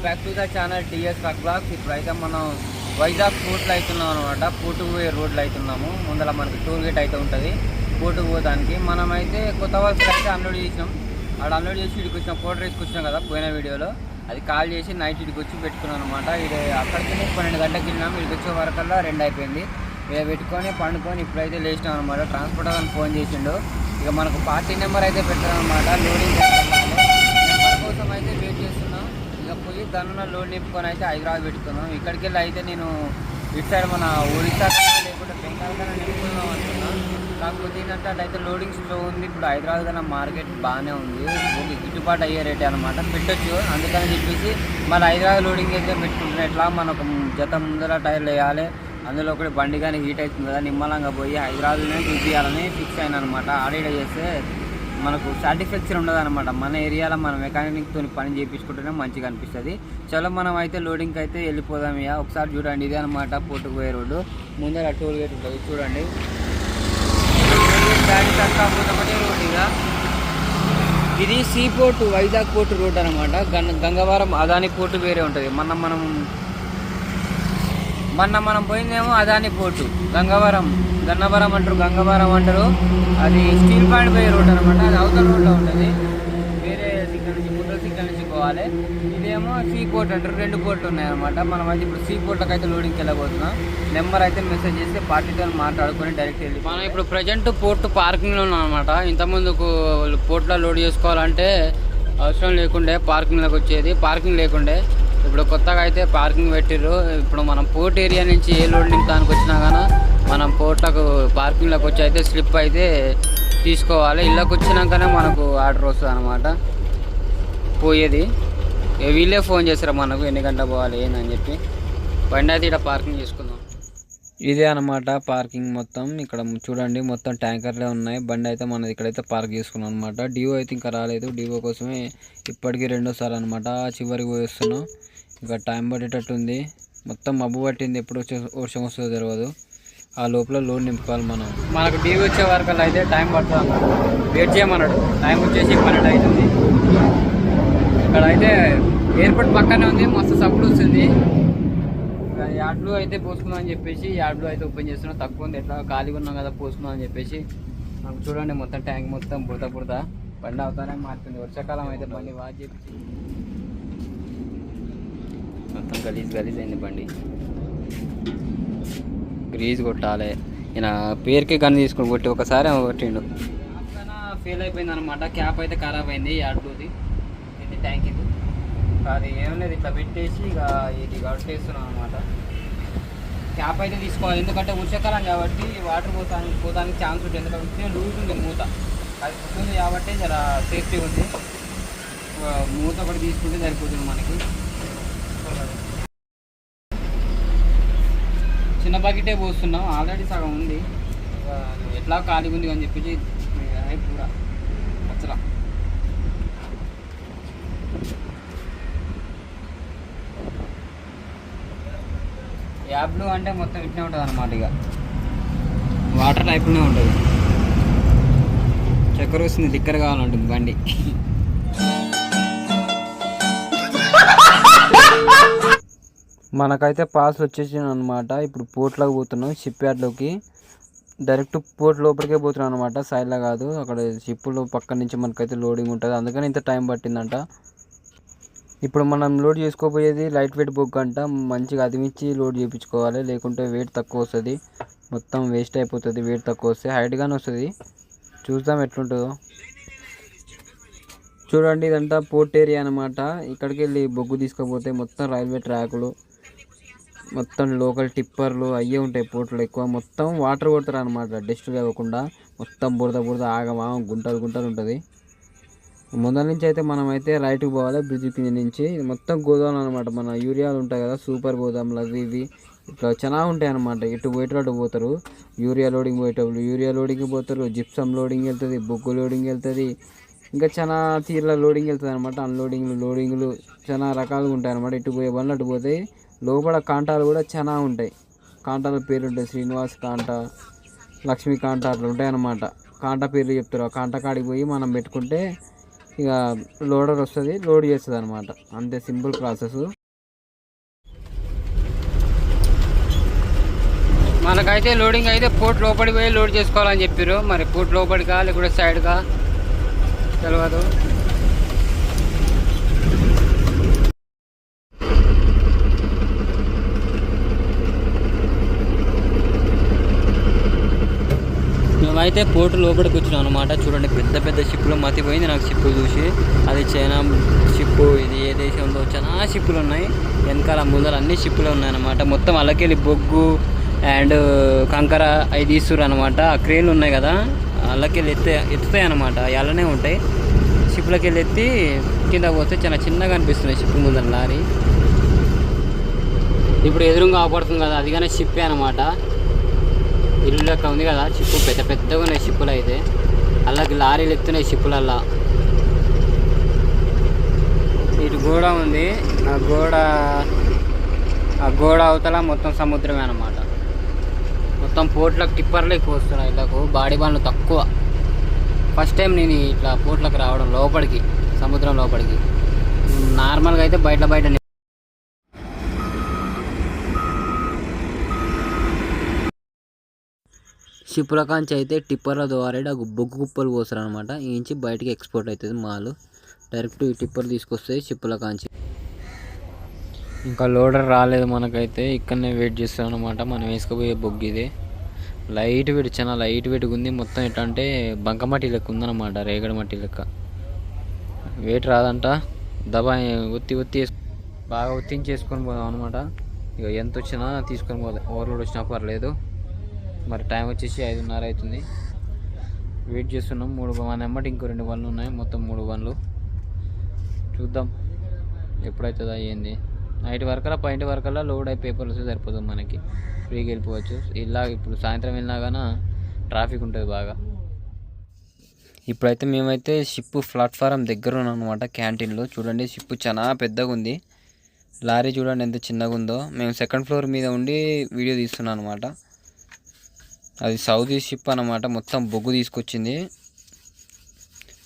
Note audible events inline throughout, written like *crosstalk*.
Welcome back to the channel TS కక్ బ్లాక్ ఇప్పుడైతే మనం వైజాగ్ పూట్లో అవుతున్నాం అనమాట పూటుకు పోయే రోడ్లు అవుతున్నాము ముందర మనకి టూర్ గేట్ అయితే ఉంటుంది. పూటుకు మనం మనమైతే కొత్త వర్క్ అయితే అన్లోడ్ చేసినాం. అక్కడ అన్లోడ్ చేసి ఇక్కడికి వచ్చిన. ఫోటో తీసుకొచ్చినాం కదా పోయిన వీడియోలో. అది కాల్ చేసి నైట్ ఇక్కడికి వచ్చి పెట్టుకున్నాం అనమాట ఇది అక్కడికి పన్నెండు గంటలకు వెళ్ళినాం. ఇక్కడికి వచ్చే వరకల్లా రెండు అయిపోయింది. ఇక పెట్టుకొని పండుకొని ఇప్పుడైతే లేచినాం అనమాట ట్రాన్స్పోర్ట్ అని ఫోన్ చేసిండు. ఇక మనకు పార్టీ నెంబర్ అయితే పెట్టారనమాట లోడింగ్ నెంబర్ కోసం అయితే వెయిట్ చేస్తున్నాం ఇక పోయి దానిలో లోడ్ నింపుకొని అయితే హైదరాబాద్ పెట్టుకున్నాం. ఇక్కడికి వెళ్ళి అయితే నేను ఇటు సైడ్ మన ఒరిస్సా కన్నా లేకుంటే బెంగాల్ కన్నా నింపుకుందాం అనుకున్నాను కాకపోతే ఏంటంటే అట్లయితే లోడింగ్ స్లో ఉంది. ఇప్పుడు హైదరాబాద్ కన్నా మార్కెట్ బాగానే ఉంది. ఓకే గిట్టుబాటు అయ్యే రేటే అనమాట పెట్టొచ్చు. అందుకని చెప్పేసి మన హైదరాబాద్ లోడింగ్ అయితే పెట్టుకుంటున్నా. ఎట్లా? మనకు జత ముందర టైర్లు వేయాలి. అందులో ఒకటి బండి కానీ హీట్ అవుతుంది? కదా నిమ్మలంగా పోయి హైదరాబాద్లోనే చూపించాలని ఫిక్స్ అయిన అనమాట ఆడిడ చేస్తే మనకు సాటిస్ఫాక్షన్ ఉండదు అనమాట మన ఏరియాలో మన మెకానిక్తో పని చేయించుకుంటేనే మంచిగా అనిపిస్తుంది. చలో మనం అయితే లోడింగ్కి అయితే వెళ్ళిపోదాం ఇక ఒకసారి చూడండి ఇదే అనమాట పోటుకు పోయే రోడ్డు. ముందర టోల్ గేట్ ఉంటుంది చూడండి. దాని రోడ్ ఇక ఇది see port Vizag port road అనమాట గంగవరం అదాని పోర్టు వేరే ఉంటుంది. మన మనం మొన్న మనం పోయిందేమో అదాని పోర్టు. గంగవరం గన్నవరం అంటారు గంగవరం అంటారు. అది స్టీల్ పాయింట్ పోయే రోడ్ అనమాట అది అవతల రోడ్లో ఉంటుంది. వేరే సిగ్నల్ నుంచి ముద్ర సిగ్నల్ నుంచి పోవాలి. ఇదేమో సీ పోర్ట్ అంటారు. రెండు పోర్ట్లు ఉన్నాయన్నమాట. మనం అయితే ఇప్పుడు సీ పోర్ట్లకు అయితే లోడింగ్కి వెళ్ళబోతున్నాం. నెంబర్ అయితే మెసేజ్ చేస్తే పార్టీతో మాట్లాడుకొని డైరెక్ట్ వెళ్ళి మనం ఇప్పుడు ప్రజెంట్ పోర్ట్ పార్కింగ్లో ఉన్నాం అనమాట ఇంతకుముందుకు పోర్ట్లో లోడ్ చేసుకోవాలంటే అవసరం లేకుండే పార్కింగ్లోకి వచ్చేది. పార్కింగ్ లేకుండే ఇప్పుడు కొత్తగా అయితే పార్కింగ్ పెట్టిర్రు. ఇప్పుడు మనం పోర్ట్ ఏరియా నుంచి ఏ లోడ్ నింపడానికి వచ్చినా కానీ మనం పోర్ట్లకు పార్కింగ్లోకి వచ్చి అయితే స్లిప్ అయితే తీసుకోవాలి. ఇళ్ళకి వచ్చినాకనే మనకు ఆర్డర్ వస్తుంది అనమాట పోయేది. వీళ్ళే ఫోన్ చేస్తారు మనకు ఎన్ని గంటలు పోవాలి ఏందని చెప్పి. బండి అయితే ఇక్కడ పార్కింగ్ చేసుకుందాం. ఇదే అనమాట పార్కింగ్ మొత్తం. ఇక్కడ చూడండి మొత్తం ట్యాంకర్లే ఉన్నాయి. బండి అయితే మనది ఇక్కడైతే పార్క్ చేసుకున్నాం అనమాట డివో అయితే ఇంకా రాలేదు. డివో కోసమే ఇప్పటికీ రెండోసారి అనమాట చివరికి పోయిస్తున్నాం ఇక టైం పడేటట్టు ఉంది మొత్తం మబ్బు పట్టింది. ఎప్పుడు వచ్చే వర్షం వస్తుందో తెలియదు ఆ లోపల లోన్ నింపుకోవాలి మనం. మనకు టీవీ వచ్చే వరకు అయితే టైం పడుతుంది వెయిట్ చేయమన్నాడు. టైం వచ్చేసి పన్నెండు అవుతుంది ఇక్కడ అయితే ఎయిర్పోర్ట్ పక్కనే ఉంది. మస్తు సప్పుడు వస్తుంది. యాడ్లు అయితే పోసుకుందాం అని చెప్పేసి యాడ్లు అయితే ఓపెన్ చేస్తున్నాం. తక్కువ ఉంది. ఎట్లా ఖాళీగా ఉన్నాం కదా పోసుకుందాం అని చెప్పేసి. మనకు చూడండి మొత్తం ట్యాంక్ మొత్తం బుడత బుడత బండి అవుతానే మారుతుంది. వర్షాకాలం అయితే బండి వాచ్ చెప్పి మొత్తం గలీజ్ గలీజ్ అయింది బండి. గ్రీజ్ కొట్టాలి. ఈయన పేరుకి గన్ తీసుకొని కొట్టి ఒకసారి కొట్టిండు. ఫెయిల్ అయిపోయింది అనమాట క్యాప్ అయితే ఖరాబ్ అయింది యాడ్లుది ఇది ట్యాంక్ ఇది అది ఏం లేదు ఇట్లా పెట్టేసి ఇక ఇది కట్టేస్తున్నాం అనమాట క్యాప్ అయితే తీసుకోవాలి. ఎందుకంటే వర్షాకాలం కాబట్టి వాటర్ పోతానికి పోతానికి ఛాన్స్ ఉంటుంది. ఎందుకంటే లూజ్ ఉంది మూత. అది ఉంటుంది కాబట్టి జర సేఫ్టీ ఉంది. మూత ఒకటి తీసుకుంటే సరిపోతుంది మనకి. చిన్న బకెటే పోస్తున్నాం. ఆల్రెడీ సగం ఉంది. ఎట్లా ఖాళీగా ఉంది అని చెప్పేసి ఇక పూరా యాప్లు అంటే మొత్తం ఇట్నే ఉంటుంది అనమాట ఇక. వాటర్ టైప్లోనే ఉంటుంది. చక్కెర వస్తుంది లిక్కర్ కావాలంటుంది బండి. *laughs* మనకైతే పాస్ వచ్చేసింది అనమాట ఇప్పుడు పోర్ట్లోకి పోతున్నాం షిప్ యార్డ్లోకి డైరెక్ట్ పోర్ట్ లోపలికే పోతున్నాం అనమాట సైడ్లో కాదు అక్కడ షిప్పులు పక్క నుంచి మనకైతే లోడింగ్ ఉంటుంది. అందుకని ఇంత టైం పట్టిందంట. ఇప్పుడు మనం లోడ్ చేసుకోబోయేది లైట్ వెయిట్ బుక్ అంట. మంచిగా అదిమించి లోడ్ చేయించుకోవాలి. లేకుంటే వెయిట్ తక్కువ వస్తుంది. మొత్తం వేస్ట్ అయిపోతుంది. వెయిట్ తక్కువ వస్తే హైట్గానే వస్తుంది. చూద్దాం ఎట్లుంటుందో. చూడండి ఇదంతా పోర్ట్ ఏరియా అనమాట ఇక్కడికి వెళ్ళి బొగ్గు తీసుకుపోతే మొత్తం రైల్వే ట్రాకులు. మొత్తం లోకల్ టిప్పర్లు అయ్యే ఉంటాయి పోర్టులు ఎక్కువ. మొత్తం వాటర్ కొడతారు అనమాట డస్ట్ కాకుండా మొత్తం బురద బురద ఆగమా గుంటలు గుంటలు ఉంటుంది. ముందర నుంచి అయితే మనం అయితే రైట్కి పోవాలి బ్రిడ్జ్ కింద నుంచి. మొత్తం గోదాములు అనమాట మన యూరియాలు ఉంటాయి కదా సూపర్ గోదాములు అవి ఇవి. ఇట్లా చాలా ఉంటాయి అనమాట ఇటు పోయేటట్టు పోతారు. యూరియా లోడింగ్ పోయేటప్పుడు యూరియా లోడింగ్ పోతారు. జిప్సమ్ లోడింగ్ వెళ్తుంది బొగ్గు లోడింగ్ వెళ్తుంది. ఇంకా చాలా తీర్ల లోడింగ్ వెళ్తుంది అనమాట అన్లోడింగ్లు లోడింగ్లు చాలా రకాలుగా ఉంటాయి అనమాట ఇటు పోయే బండ్లు అటు పోతాయి లోపల కాంటాలు కూడా చాలా ఉంటాయి. కాంటాల పేర్లు ఉంటాయి శ్రీనివాస్ కాంట లక్ష్మీ కాంట అట్లా ఉంటాయి కాంట పేర్లు చెప్తారు. ఆ కాంట కాడికి పోయి మనం పెట్టుకుంటే ఇక లోడర్ వస్తుంది లోడ్ చేస్తుంది అనమాట అంతే సింపుల్ ప్రాసెస్. మనకైతే లోడింగ్ అయితే పోర్ట్ లోపలికి పోయి లోడ్ చేసుకోవాలని చెప్పారు మరి పోర్ట్ లోపలికా లేకుంటే సైడ్గా తెలియదు మేమైతే పోర్టు లోపలికి వచ్చినాం అనమాట చూడండి పెద్ద పెద్ద షిప్పులు మతిపోయింది నాకు షిప్పులు చూసి. అది చైనా షిప్పు ఇది ఏ దేశంలో చాలా షిప్పులు ఉన్నాయి. వెనకాల ముందర అన్ని షిప్పులు ఉన్నాయన్నమాట మొత్తం అల్లకెళ్ళి బొగ్గు అండ్ కంకర అవి తీస్తుర్రు అనమాట ఆ క్రేన్లు ఉన్నాయి కదా అల్లకెళ్ళి ఎత్తే ఎత్తుతాయి అనమాట అలానే ఉంటాయి. షిప్లకి వెళ్ళి ఎత్తి కింద పోతే చాలా చిన్నగా అనిపిస్తున్నాయి షిప్ ముందర లారీ. ఇప్పుడు ఎదురుగా ఆపడుతుంది కదా అది కానీ షిప్పే అనమాట ఇల్లు లెక్క ఉంది కదా చిప్పు పెద్ద పెద్దగా ఉన్నాయి షిప్పులు అయితే. అలాగే లారీలు ఎత్తున్నాయి చిప్పులల్లా. ఇటు గోడ ఉంది. ఆ గోడ ఆ గోడ అవతల మొత్తం సముద్రమే అనమాట మొత్తం పోట్లకు టిప్పర్లు ఎక్కువ వస్తున్నాయి ఇళ్ళకు. బాడీ బాన్లు తక్కువ. ఫస్ట్ టైం నేను ఇట్లా పోట్లకు రావడం లోపలికి సముద్రం లోపలికి. నార్మల్గా అయితే బయట బయట షిప్లకాంచి అయితే టిప్పర్ల ద్వారా బొగ్గు కుప్పలు పోస్తారు అనమాట ఇంచి బయటకి ఎక్స్పోర్ట్ అవుతుంది మాలు. డైరెక్ట్ ఈ టిప్పర్ తీసుకొస్తాయి షిప్లకాంచి ఇంకా లోడర్ రాలేదు మనకైతే. ఇక్కడనే వెయిట్ చేస్తాం అనమాట మనం వేసుకుపోయే బొగ్గు ఇది. లైట్ వెయిట్ చాలా లైట్ వెయిట్ ఉంది మొత్తం ఎట్లా అంటే బంకమట్టి లెక్క ఉందన్నమాట రేగడి మట్టి లెక్క. వెయిట్ రాదంట. దబా ఒత్తి ఒత్తి బాగా ఒత్తించేసుకొని పోదాం అనమాట ఇక ఎంత వచ్చినా తీసుకొని పోదాం ఓవర్లోడ్ వచ్చినా పర్లేదు. మరి టైం వచ్చేసి ఐదున్నర అవుతుంది. వెయిట్ చేస్తున్నాం. మూడు మన ఎమ్మటి ఇంకో రెండు బండ్లు ఉన్నాయి. మొత్తం మూడు బండ్లు. చూద్దాం. ఎప్పుడవుతుందో అయ్యింది నైట్ వరకల్లా పైంటి వరకల్లా లోడ్ అయి పేపర్లు వస్తే సరిపోతుంది మనకి. ఫ్రీగా వెళ్ళిపోవచ్చు. ఇలా ఇప్పుడు సాయంత్రం వెళ్ళినా కానీ ట్రాఫిక్ ఉంటుంది బాగా. ఇప్పుడైతే మేమైతే షిప్ ప్లాట్ఫారం దగ్గర ఉన్నాం అనమాట క్యాంటీన్లో చూడండి షిప్ చాలా పెద్దగా ఉంది. లారీ చూడండి ఎంత చిన్నగా ఉందో మేము సెకండ్ ఫ్లోర్ మీద ఉండి వీడియో తీస్తున్నాం అనమాట అది సౌదీ షిప్ అన్నమాట. మొత్తం బొగ్గు తీసుకొచ్చింది.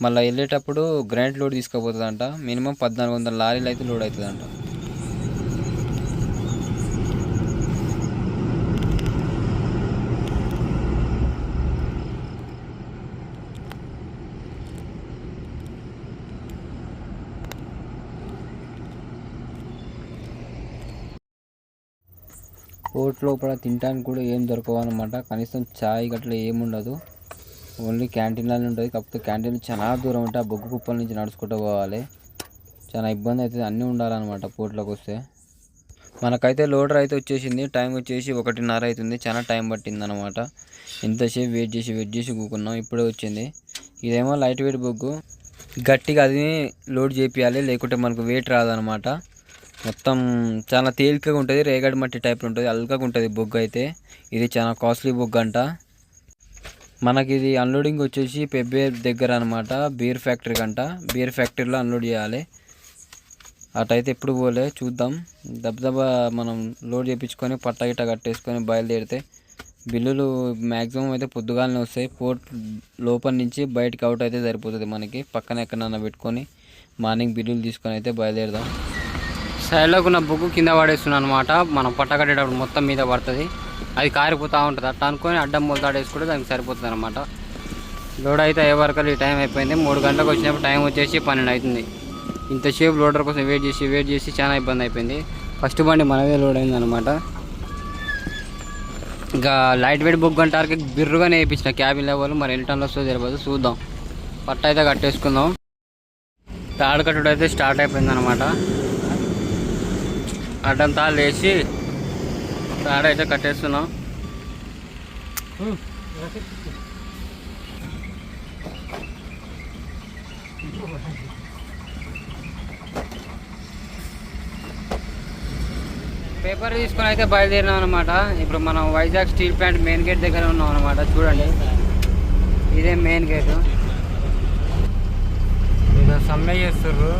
మళ్ళీ వెళ్ళేటప్పుడు గ్రాండ్ లోడ్ తీసుకుపోతుందంట. మినిమం పద్నాలుగు వందల లారీలు అయితే లోడ్ అవుతుందంట. కోర్ట్ లోపల తినడానికి కూడా ఏం దొరకవన్నమాట. కనీసం చాయ్ గట్లా ఏముండదు. ఓన్లీ క్యాంటీన్లోనే ఉంటుంది. కాకపోతే క్యాంటీన్ చాలా దూరం ఉంటే ఆ బొగ్గు కుప్పల నుంచి నడుచుకుంటూ పోవాలి. చాలా ఇబ్బంది అవుతుంది అన్నీ ఉండాలన్నమాట పోర్ట్లోకి వస్తే. మనకైతే లోడర్ అయితే వచ్చేసింది. టైం వచ్చేసి ఒకటిన్నర అవుతుంది చాలా టైం పట్టింది అనమాట ఎంతసేపు వెయిట్ చేసి వెయిట్ చేసి కూకున్నాం. ఇప్పుడే వచ్చింది. ఇదేమో లైట్ వెయిట్ బొగ్గు. గట్టిగా అది లోడ్ చేపియాలి. లేకుంటే మనకు వెయిట్ రాదనమాట మొత్తం చాలా తేలికగా ఉంటుంది రేగడి మట్టి టైప్లో ఉంటుంది అల్కగా ఉంటుంది బొగ్గు అయితే. ఇది చాలా కాస్ట్లీ బొగ్గు అంట. మనకి ఇది అన్లోడింగ్ వచ్చేసి పెబ్బేర్ దగ్గర అనమాట బీర్ ఫ్యాక్టరీ కంట. బీర్ ఫ్యాక్టరీలో అన్లోడ్ చేయాలి. అటైతే ఎప్పుడు పోలే చూద్దాం. దబదబా మనం లోడ్ చేయించుకొని పట్ట గిట్ట కట్టేసుకొని బయలుదేరితే బిల్లులు మ్యాక్సిమం అయితే పొద్దుగాలనే వస్తాయి. పోర్ట్ లోపల నుంచి బయటకి అవుట్ అయితే సరిపోతుంది మనకి. పక్కన ఎక్కడన్నా పెట్టుకొని మార్నింగ్ బిల్లులు తీసుకొని అయితే బయలుదేరదాం. సైడ్లోకి ఉన్న బుక్ కింద పడేస్తున్నాను అనమాట మనం పట్ట కట్టేటప్పుడు మొత్తం మీద పడుతుంది. అది కారిపోతూ ఉంటుంది. అట్లా అనుకొని అడ్డం మొదలాడేసుకుంటే దానికి సరిపోతుంది అనమాట లోడ్ అయితే అయ్యే వరకు ఈ టైం అయిపోయింది. మూడు గంటలకు వచ్చినప్పుడు టైం వచ్చేసి పన్నెండు అవుతుంది. ఇంతసేపు లోడర్ కోసం వెయిట్ చేసి వెయిట్ చేసి చాలా ఇబ్బంది అయిపోయింది. ఫస్ట్ బండి మనదే లోడ్ అయింది అనమాట ఇంకా లైట్ వెయిట్ బుక్ అంటారు బిర్రుగానే వేయించిన క్యాబిన్ లెవెల్. మరి ఎన్ని టన్లు వస్తుందో తెలియదు. చూద్దాం. పట్ట అయితే కట్టేసుకుందాం. తాడు కట్టుడు అయితే స్టార్ట్ అయిపోయింది అనమాట అడ్డంతా లేచి తాడు అయితే కట్టేస్తున్నాం. పేపర్ తీసుకొని అయితే బయలుదేరినాం అనమాట ఇప్పుడు మనం Vizag steel plant main gate దగ్గర ఉన్నాం అనమాట చూడండి. ఇదే మెయిన్ గేట్. ఇక సమ్మె చేస్తుర్రు.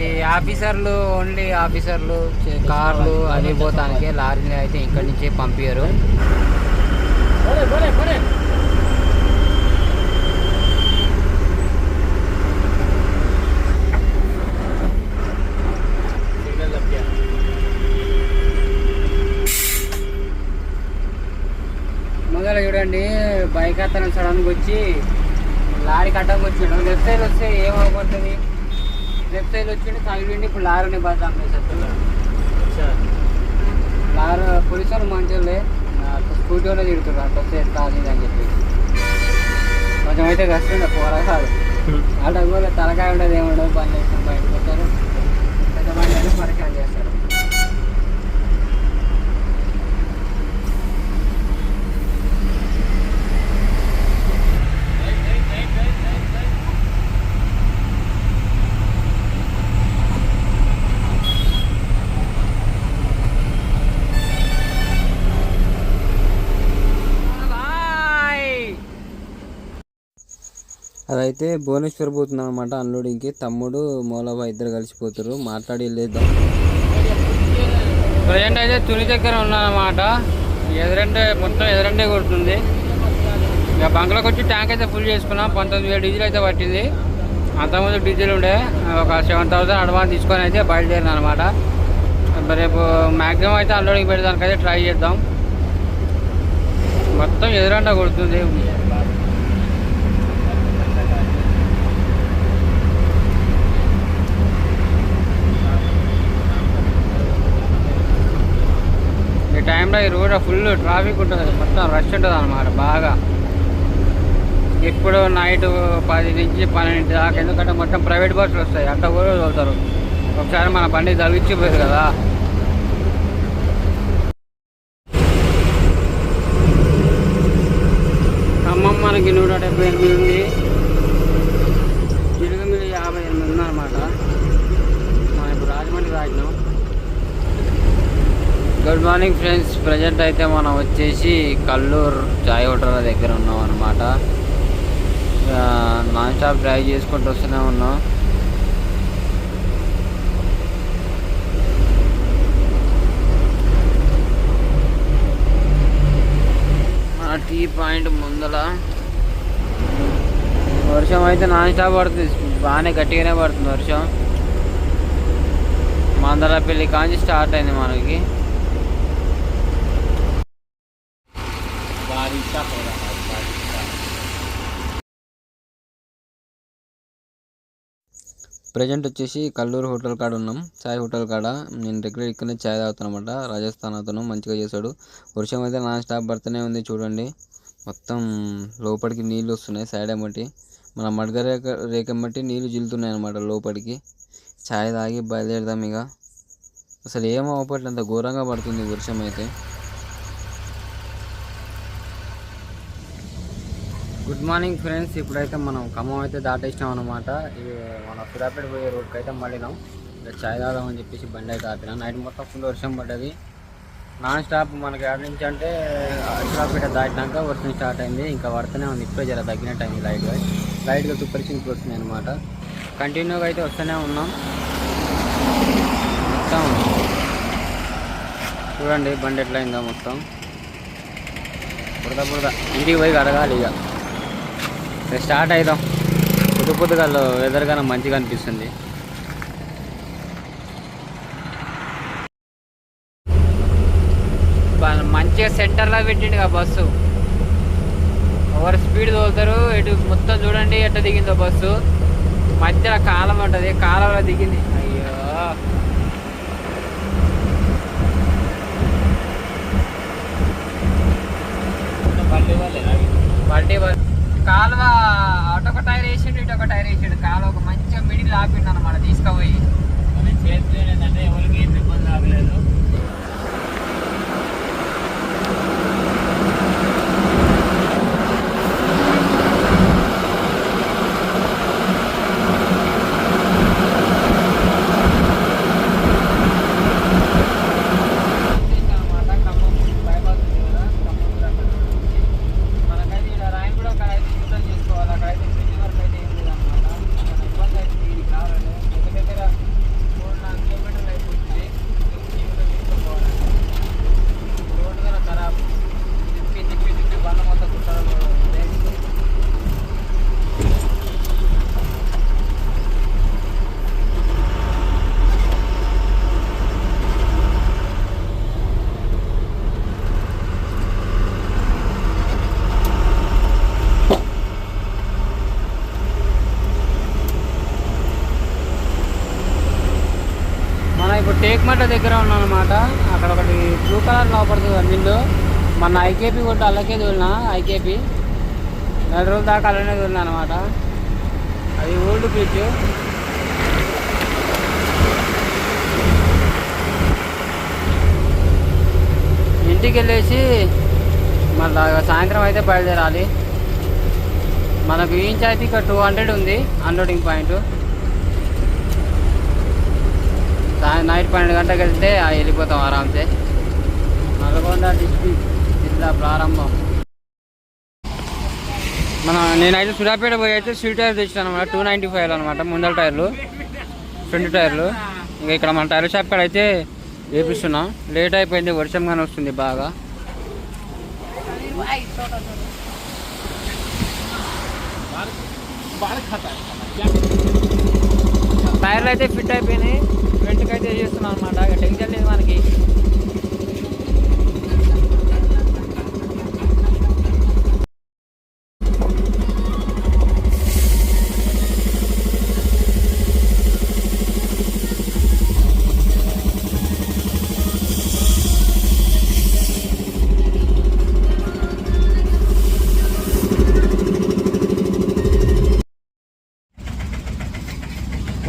ఇది ఆఫీసర్లు ఓన్లీ ఆఫీసర్లు కార్లు అవి పోతానికి లారీని అయితే ఇక్కడి నుంచి పంపించరు ముందర చూడండి బైక్ అతను సడన్గా వచ్చి లారీ కట్టకొచ్చాడు వస్తే లెఫ్ట్ సైడ్ వస్తే ఏమవుతుంది లెఫ్ట్ సైడ్ వచ్చిండు తగిలిండి ఇప్పుడు లారీని బద్దాం చేసేస్తున్నారు లారీ పోలీసు వాళ్ళు మంచోళ్ళే స్కూటీ వాళ్ళు తిడుతున్నారు అట్లా వస్తే ఎట్లా అది అని చెప్పేసి కొంచెం అయితే కష్టం పోరా కాదు. కూడా తలకాయ ఉండదు ఏముండదు పని చేసుకుని బయటకు వస్తారు పెద్ద బండి అని పరిచయం చేస్తారు. అదైతే భువనేశ్వర్ పోతున్నాం అనమాట అన్లోడింగ్కి. తమ్ముడు మూలవ ఇద్దరు కలిసిపోతారు మాట్లాడి వెళ్ళేద్దాం ప్రజెంట్ అయితే తుని దగ్గర ఉన్నానమాట ఎదురంటే మొత్తం ఎదురంటే కొడుతుంది. ఇక బంక్లోకి వచ్చి ట్యాంక్ అయితే ఫుల్ చేసుకున్నాం. పంతొమ్మిది వేల డీజిల్ అయితే పట్టింది. అంతకుముందు డీజిల్ ఉండే. ఒక సెవెన్ థౌసండ్ అడ్వాన్స్ తీసుకొని అయితే బయలుదేరిన అనమాట రేపు మ్యాక్సిమం అయితే అన్లోడింగ్ పెట్టడానికి అయితే ట్రై చేద్దాం. మొత్తం ఎదురంట కొడుతుంది ఈ టైంలో ఈ రోడ్ ఫుల్ ట్రాఫిక్ ఉంటుంది. మొత్తం రష్ ఉంటుంది అనమాట బాగా. ఎప్పుడు నైట్ పది నుంచి పన్నెండు దాకా ఎందుకంటే మొత్తం ప్రైవేట్ బస్సులు వస్తాయి. అట్లా కూడా చదువుతారు ఒకసారి మన బండి తగిలిచ్చిపోయారు కదా. ఖమ్మం మనకి నూట డెబ్బై ఎనిమిది ఉంది తిరుగుమిల్లి యాభై ఎనిమిది ఉందన్నమాట మనం ఇప్పుడు రాజమండ్రి రాజినాం గుడ్ మార్నింగ్ ఫ్రెండ్స్ ప్రజెంట్ అయితే మనం వచ్చేసి కల్లూరు చాయ్ హోటల్ దగ్గర ఉన్నాం అనమాట నాన్ స్టాప్ డ్రైవ్ చేసుకుంటూ వస్తూనే ఉన్నాం. మన టీ పాయింట్ ముందల వర్షం అయితే నాన్ స్టాప్ పడుతుంది. బాగానే గట్టిగానే పడుతుంది వర్షం. మందలపల్లి కాంచి స్టార్ట్ అయింది మనకి. ప్రజెంట్ వచ్చేసి కల్లూరు హోటల్ కాడ ఉన్నాం. చాయ్ హోటల్ కాడ. నేను రెగ్యులర్ ఇక్కడనే చాయ్ తాగుతానమాట. రాజస్థాన్ అతను మంచిగా చేశాడు. వర్షం అయితే నాన్ స్టాప్ పడుతూనే ఉంది చూడండి. మొత్తం లోపలికి నీళ్ళు వస్తున్నాయి సైడ్ ఎమ్మటి మన మడగ రేఖ రేఖ బట్టి నీళ్ళు జిల్లుతున్నాయి అనమాట లోపలికి. చాయ్ తాగి బయలుదేరదాం ఇక. అసలు ఏం అవ్వట్లేదు అంత ఘోరంగా పడుతుంది వర్షం అయితే. Good morning friends. ఇప్పుడైతే మనం ఖమ్మం అయితే దాటేసినాం అనమాట ఇది మన సురాపేట పోయే రోడ్కి అయితే మళ్ళీనాం. ఇక్కడ చాయ్ తాగామని చెప్పేసి బండి అయితే ఆపినా. నైట్ మొత్తం ఫుల్ వర్షం పడ్డది. నాన్ స్టాప్ మనకి ఆడ నుంచి అంటే సురాపేట దాటినాక వర్షం స్టార్ట్ అయింది. ఇంకా పడుతూనే ఉంది. ఇప్పుడే జర తగ్గినట్టు అయింది లైట్గా లైట్గా సూపర్ సింక్ వస్తున్నాయి అనమాట కంటిన్యూగా అయితే వస్తూనే ఉన్నాం. మొత్తం చూడండి బండి ఎట్లా అయిందో మొత్తం. బురద బురద. ఇంటికి పోయి కడగాలి ఇక. స్టార్ట్ అవుదాం పొద్దు పొద్దుగాలో వెదర్ గానే మంచిగా అనిపిస్తుంది. మంచిగా సెంటర్లో పెట్టిండు బస్సు. Over speed తోలుతారు? ఇటు మొత్తం చూడండి ఎట్ట దిగిందో బస్సు. మధ్యలో కాలం ఉంటుంది కాలంలో దిగింది. అయ్యో. బండి బ- కాలువ అటొక టైర్ వేసిండు ఇటు ఒక టైర్ వేసిండు. కాలువ ఒక మంచిగా మిడిల్ ఆపిండు అనమాట తీసుకుపోయి. చేతి ఎవరికి ఏం ఇబ్బంది ఆగలేదు. రేకుమట్ల దగ్గర ఉన్నాను అనమాట అక్కడ ఒకటి బ్లూ కలర్ లోపడుతుంది మిల్లు మన ఐకేపీ కొట్టు అలాగే తోలినా ఐకేపీ నెల రోజుల దాకా అలానే తోలినా అనమాట అది ఓల్డ్ బ్రిడ్జ్ ఇంటికి వెళ్ళేసి మళ్ళా సాయంత్రం అయితే బయలుదేరాలి. మనకు ఇంచ్ అయితే ఇక్కడ టూ హండ్రెడ్ ఉంది అన్లోడింగ్ పాయింట్ నైట్ పన్నెండు గంటలకు వెళ్తే ఆ వెళ్ళిపోతాం ఆరామ్సే నల్గొండ డిస్టిక్ జిల్లా ప్రారంభం. మన నేనైతే సుడాపేట పోయి అయితే స్వీట్ టైర్ తెచ్చాను అనమాట. టూ నైంటీ ఫైవ్ అనమాట ముందల టైర్లు ఫ్రంట్ టైర్లు. ఇంకా ఇక్కడ మన టైర్ షాప్ కాడ అయితే వేపిస్తున్నాం. లేట్ అయిపోయింది వర్షం కానీ వస్తుంది బాగా. టైర్లు అయితే ఫిట్ అయిపోయినాయి. వెంటకైతే అయితే చేస్తున్నాం అనమాట ఇక టెన్షన్ లేదు మనకి.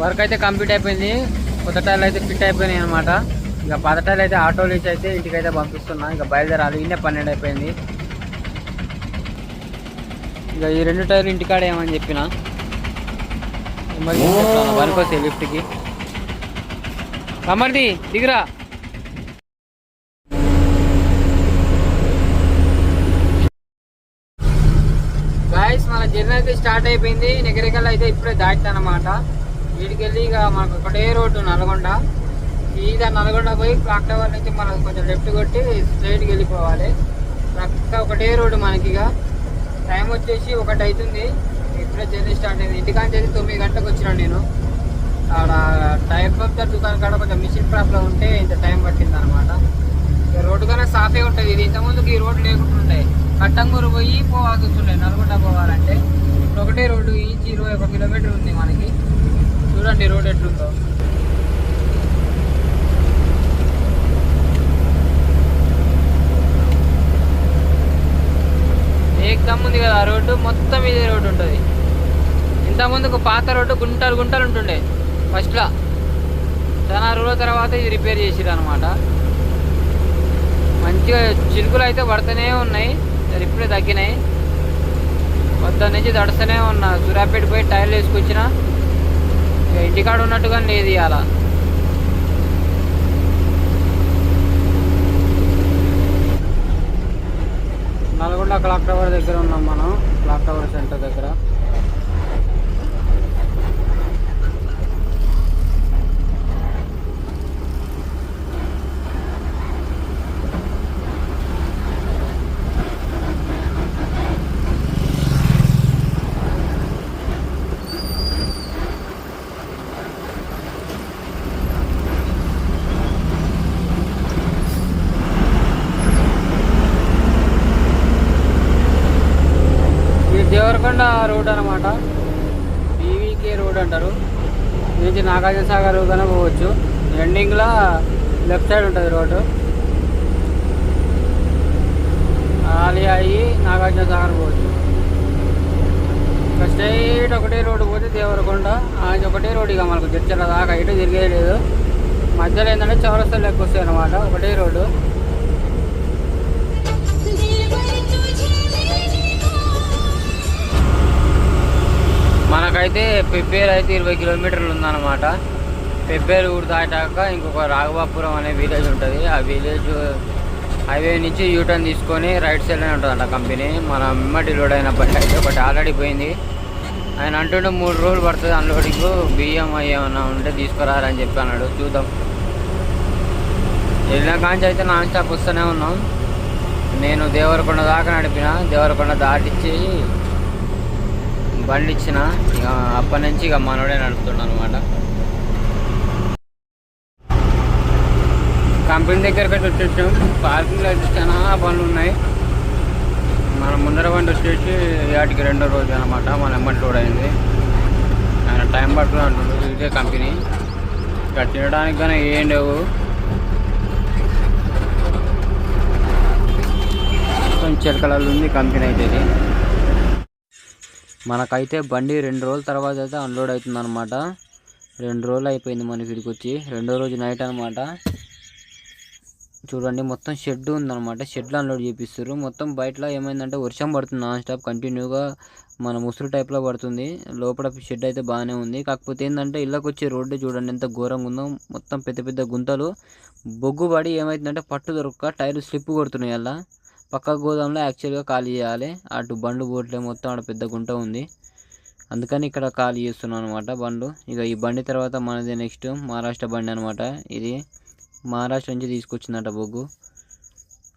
వర్క్ అయితే కంప్లీట్ అయిపోయింది. కొత్త టైర్లు అయితే ఫిట్ అయిపోయినాయి అనమాట ఇక పాత టైర్లు అయితే ఆటోలు ఇచ్చి అయితే ఇంటికి అయితే పంపిస్తున్నా. ఇక బయలుదేరాలి. ఇన్నే పన్నెండు అయిపోయింది. ఇక ఈ రెండు టైర్లు ఇంటికాడ ఏమని చెప్పిన. వర్క్ లిఫ్ట్కి. కమర్ది దిగురా. గాయస్ మన జర్నీ అయితే స్టార్ట్ అయిపోయింది. నెగరికల్ అయితే ఇప్పుడే దాటాను అనమాట వెళ్ళి ఇక మనకు ఒకటే రోడ్డు నల్గొండ. సీదా నల్గొండ పోయి క్లాక్ టవర్ నుంచి మనం కొంచెం లెఫ్ట్ కొట్టి స్ట్రైట్కి వెళ్ళిపోవాలి. చక్కగా ఒకటే రోడ్డు మనకి ఇక. టైం వచ్చేసి ఒకటి అవుతుంది. ఇప్పుడే జర్నీ స్టార్ట్ అయింది. ఇంటికాంచి చేసి తొమ్మిది గంటలకు వచ్చినాను నేను. ఆడ టైర్ పంప్చర్ దుకాణం కాడ కొంచెం మిషన్ ప్రాబ్లం ఉంటే ఇంత టైం పట్టింది అనమాట రోడ్డు కన్నా సాఫే ఉంటుంది. ఇది ఇంతకుముందుకు ఈ రోడ్డు లేకుంటుండే. కట్టంగూరు పోయి పోవాల్సి వస్తుండే నల్గొండ పోవాలంటే. ఇప్పుడు ఒకటే రోడ్డు ఈచ్ ఇరవై ఒక కిలోమీటర్ ఉంది మనకి. చూడండి రోడ్ ఎట్లుందో. ఏకదమ్ ఉంది కదా ఆ రోడ్డు? మొత్తం ఇదే రోడ్డు ఉంటుంది. ఇంతకుముందుకు పాత రోడ్డు గుంటలు గుంటలు ఉంటుండే ఫస్ట్లో చాలా రోజుల తర్వాత ఇది రిపేర్ చేసిరు అనమాట మంచిగా చిలుకులు అయితే పడుతూనే ఉన్నాయి రిప్పులు తగ్గినాయి. పొద్దున్న నుంచి తడుస్తూనే ఉన్నా. సూర్యాపేట పోయి టైర్లు వేసుకొచ్చిన ఇంటికాడ ఉన్నట్టుగా లేదు ఇవాళ నల్గొండ క్లాక్ టవర్ దగ్గర ఉన్నాం మనం క్లాక్ టవర్ సెంటర్ దగ్గర ఇది దేవరకొండ రోడ్ అనమాట బీవీకే రోడ్ అంటారు ఇది నుంచి నాగార్జున సాగర్ కన్నా పోవచ్చు ఎండింగ్లో లెఫ్ట్ సైడ్ ఉంటుంది రోడ్డు ఆలి అయ్యి నాగార్జున సాగర్ పోవచ్చు. ఇంకా స్ట్రైట్ ఒకటే రోడ్డు పోతే దేవరకొండ అది ఒకటే రోడ్ ఇక మనకు చర్చల దాకా ఇటు తిరిగే లేదు. మధ్యలో ఏంటంటే చౌరస్తలు ఎక్కువ వస్తాయి అనమాట ఒకటే రోడ్డు. మనకైతే పెబ్బేరు అయితే ఇరవై కిలోమీటర్లు ఉందన్నమాట. పెబ్బేరు ఊరు దాటాక ఇంకొక రాఘవాపురం అనే విలేజ్ ఉంటుంది. ఆ విలేజ్ హైవే నుంచి యూటర్న్ తీసుకొని రైట్ సైడ్లోనే ఉంటుందంట కంపెనీ. మన మిమ్మటి లోడ్ అయిన బట్ అయితే ఒకటి ఆల్రెడీ పోయింది. ఆయన అంటుండే మూడు రోజులు పడుతుంది అన్లోడింగ్ బియ్యం ఏమన్నా ఉంటే తీసుకురారని చెప్పి అన్నాడు. చూద్దాం. వెళ్ళిన కాంచి అయితే నాన్ స్టాప్ వస్తూనే ఉన్నాం. నేను దేవరకొండ దాకా నడిపిన. దేవరకొండ దాటిచ్చి బండి ఇచ్చిన ఇక అప్పటి నుంచి ఇక మనోడే నడుపుతున్నాను అనమాట కంపెనీ దగ్గర అయితే వచ్చేసాం. పార్కింగ్లో అయితే చాలా పనులు ఉన్నాయి. మన ముందర బండి వచ్చేసి వాటికి రెండో రోజు అనమాట మన ఎమ్మటి లోడ్ అయింది. ఆయన టైం పడుతుంది అంటుండ్రు ఇదే కంపెనీ. ఇక్కడ తినడానికి కానీ ఏం లేవు. కొంచెం చిలకలలో ఉంది కంపెనీ అయితే ఇది. మనకైతే బండి రెండు రోజుల తర్వాత అయితే అన్లోడ్ అవుతుంది అనమాట రెండు రోజులు అయిపోయింది మనకి ఇక్కడికి వచ్చి. రెండో రోజు నైట్ అనమాట చూడండి మొత్తం షెడ్ ఉందన్నమాట. షెడ్లో అన్లోడ్ చేపిస్తారు మొత్తం బయటలో ఏమైందంటే వర్షం పడుతుంది నాన్ స్టాప్ కంటిన్యూగా మన ముసురు టైప్లో పడుతుంది. లోపల షెడ్ అయితే బాగానే ఉంది. కాకపోతే ఏంటంటే ఇళ్ళకి వచ్చే రోడ్డు చూడండి ఎంత ఘోరంగా ఉందో. మొత్తం పెద్ద పెద్ద గుంతలు. బొగ్గు పడి ఏమవుతుందంటే పట్టు దొరక్క టైర్లు స్లిప్ కొడుతున్నాయి అలా. పక్క గోదాంలో యాక్చువల్గా ఖాళీ చేయాలి. అటు బండ్లు పోట్లే మొత్తం ఆడ పెద్ద గుంట ఉంది. అందుకని ఇక్కడ ఖాళీ చేస్తున్నాను అనమాట బండ్లు. ఇక ఈ బండి తర్వాత మనది నెక్స్ట్ మహారాష్ట్ర బండి అనమాట ఇది. మహారాష్ట్ర నుంచి తీసుకొచ్చిందట బొగ్గు.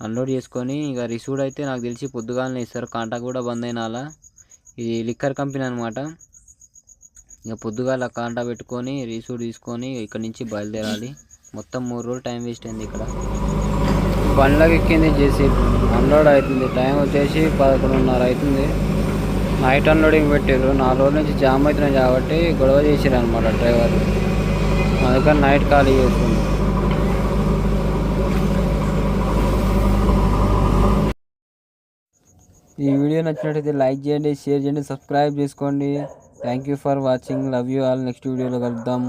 అన్లోడ్ చేసుకొని ఇక రిసీవ్డ్ అయితే నాకు తెలిసి పొద్దుగాలనే ఇస్తారు. కాంటాక్ట్ కూడా బంద్ అయిన అలా. ఇది లిక్కర్ కంపెనీ అనమాట ఇక పొద్దుగాల కాంటా పెట్టుకొని రిసీవ్డ్ తీసుకొని ఇక్కడ నుంచి బయలుదేరాలి. మొత్తం మూడు రోజులు టైం వేస్ట్ అయింది ఇక్కడ. బండ్లకు ఎక్కింది చేసి అన్లోడ్ అవుతుంది. టైం వచ్చేసి పదకొండున్నర అవుతుంది. నైట్ అన్లోడింగ్ పెట్టారు నాలుగు రోజుల నుంచి జామ్ అవుతున్నాయి కాబట్టి గొడవ చేసారు అనమాట డ్రైవర్ అందుకని నైట్ ఖాళీ చేస్తుంది ఈ వీడియో నచ్చినట్లయితే లైక్ చేయండి షేర్ చేయండి సబ్స్క్రైబ్ చేసుకోండి. Thank you for watching love you all next వీడియోలో కలుద్దాం.